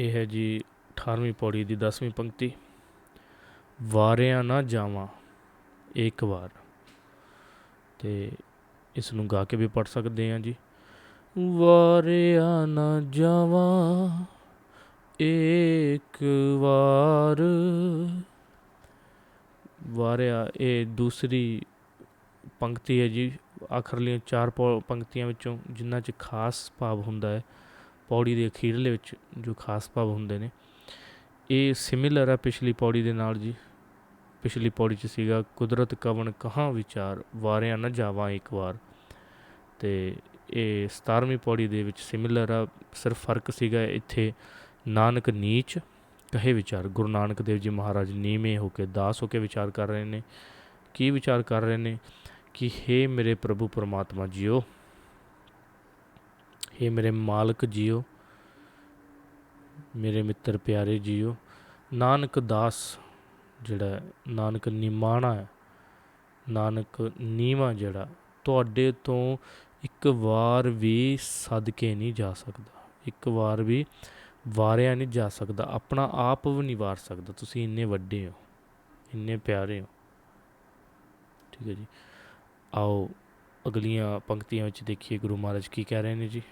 ਇਹ ਹੈ ਜੀ 18ਵੀਂ ਪੌੜੀ ਦੀ 10ਵੀਂ ਪੰਕਤੀ। ਵਾਰਿਆ ਨਾ ਜਾਵਾਂ, ਇੱਕ ਵਾਰ। ਤੇ ਇਸ ਨੂੰ ਗਾ ਕੇ ਵੀ ਪੜ ਸਕਦੇ ਹਾਂ ਜੀ। ਵਾਰਿਆ ਨਾ ਜਾਵਾਂ, ਇੱਕ ਵਾਰ। ਵਾਰਿਆ, ਇਹ ਦੂਸਰੀ ਪੰਕਤੀ ਹੈ ਜੀ। ਆਖਰਲੀਆਂ ਚਾਰ ਪੌ- ਪੰਕਤੀਆਂ ਵਿੱਚੋਂ ਜਿਨ੍ਹਾਂ 'ਚ ਖਾਸ ਭਾਵ ਹੁੰਦਾ ਹੈ ਪੌੜੀ ਦੇ ਅਖੀਰਲੇ ਵਿੱਚ ਜੋ ਖਾਸ ਭਾਵ ਹੁੰਦੇ ਨੇ। ਇਹ ਸਿਮਿਲਰ ਆ ਪਿਛਲੀ ਪੌੜੀ ਦੇ ਨਾਲ ਜੀ। ਪਿਛਲੀ ਪੌੜੀ 'ਚ ਸੀਗਾ, ਕੁਦਰਤ ਕਵਣ ਕਹਾਂ ਵਿਚਾਰ, ਵਾਰਿਆਂ ਨਾ ਜਾਵਾਂ ਇੱਕ ਵਾਰ। ਤੇ ਇਹ 17ਵੀਂ ਪੌੜੀ ਦੇ ਵਿੱਚ ਸਿਮਿਲਰ ਆ, ਸਿਰਫ ਫ਼ਰਕ ਸੀਗਾ ਇੱਥੇ, ਨਾਨਕ ਨੀਚ ਕਹੇ ਵਿਚਾਰ। ਗੁਰੂ ਨਾਨਕ ਦੇਵ ਜੀ ਮਹਾਰਾਜ ਨੀਵੇਂ ਹੋ ਕੇ, ਦਾਸ ਹੋ ਕੇ ਵਿਚਾਰ ਕਰ ਰਹੇ ਨੇ। ਕੀ ਵਿਚਾਰ ਕਰ ਰਹੇ ਨੇ? ਕਿ हे ਮੇਰੇ ਪ੍ਰਭੂ ਪਰਮਾਤਮਾ ਜੀਓ हे ਮੇਰੇ ਮਾਲਕ ਜੀਓ, ਮੇਰੇ ਮਿੱਤਰ ਪਿਆਰੇ ਜੀਓ, ਨਾਨਕ ਦਾਸ ਜਿਹੜਾ ਨਾਨਕ ਨਿਮਾਣਾ ਹੈ, ਨਾਨਕ ਨੀਵਾ ਜਿਹੜਾ, ਤੁਹਾਡੇ ਤੋਂ ਇੱਕ ਵਾਰ ਵੀ ਸਦਕੇ ਨਹੀਂ ਜਾ ਸਕਦਾ, ਇੱਕ ਵਾਰ ਵੀ ਵਾਰਿਆ ਨਹੀਂ ਜਾ ਸਕਦਾ, ਆਪਣਾ ਆਪ ਵੀ ਨਹੀਂ ਵਾਰ ਸਕਦਾ, ਤੁਸੀਂ ਇੰਨੇ ਵੱਡੇ ਹੋ, ਇੰਨੇ ਪਿਆਰੇ ਹੋ। ਠੀਕ ਹੈ ਜੀ। ਆਓ, ਅਗਲੀਆਂ ਪੰਕਤੀਆਂ ਵਿੱਚ ਦੇਖੀਏ, ਗੁਰੂ ਮਹਾਰਾਜ ਕੀ ਕਹਿ ਰਹੇ ਨੇ ਜੀ?